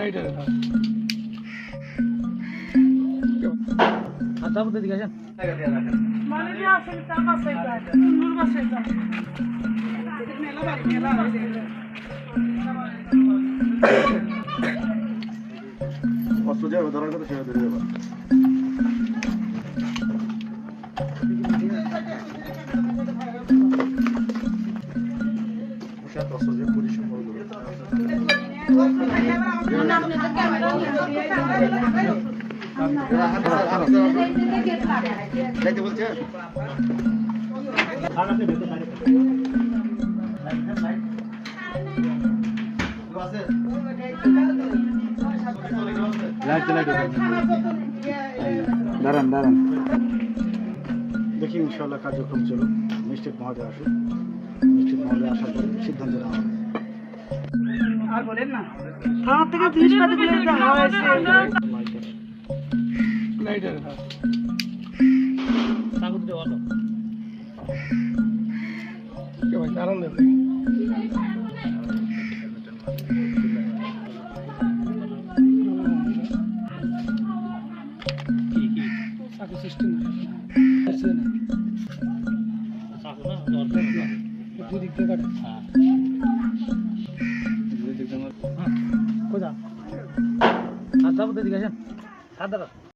Night Hatta burada dikeceğim. Manevi hastalıktan bahsediyor. Nur bahsediyor. Mela var, mela var. Aslı diye kadar arkadaşlar diyor bak. Bu şart aslı diye polişim oldu. দাঁড়ান দাঁড়ান। দেখি ইনশাল্লাহ কার্যক্রম চলুক। Mistake মহোদয় আসুক। আর বলেন না। থানা থেকে জিনিসপাতি দিয়ে দেওয়া হয়েছে লাইটার কাগজ দিয়ে বলো কে ভাই দাঁড়ান দেবে কি কি? চাকরি সিস্টেম চাকু না দরকার দুই দিক থেকে কাটে। হ্যাঁ। আচ্ছা আসেন। হাত দাঁড়ান